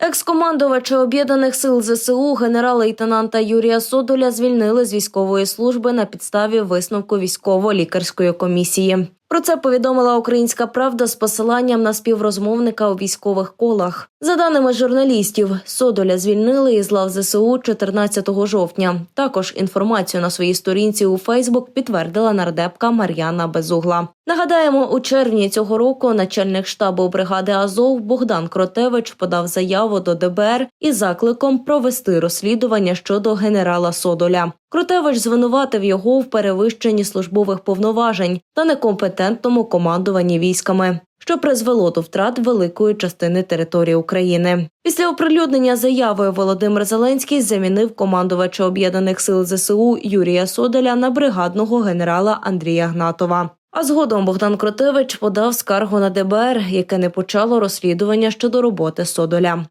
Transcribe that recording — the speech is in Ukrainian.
Екс-командувача об'єднаних сил ЗСУ генерал-лейтенанта Юрія Содоля звільнили з військової служби на підставі висновку військово-лікарської комісії. Про це повідомила Українська Правда з посиланням на співрозмовника у військових колах. За даними журналістів, Содоля звільнили із лав ЗСУ 14 жовтня. Також інформацію на своїй сторінці у Фейсбук підтвердила нардепка Мар'яна Безугла. Нагадаємо, у червні цього року начальник штабу бригади Азов Богдан Кротевич подав заяву до ДБР із закликом провести розслідування щодо генерала Содоля. Кротевич звинуватив його в перевищенні службових повноважень та некомпетентному командуванні військами. Що призвело до втрат великої частини території України. Після оприлюднення заяви Володимир Зеленський замінив командувача об'єднаних сил ЗСУ Юрія Соделя на бригадного генерала Андрія Гнатова. А згодом Богдан Кротевич подав скаргу на ДБР, яке не почало розслідування щодо роботи Содоля.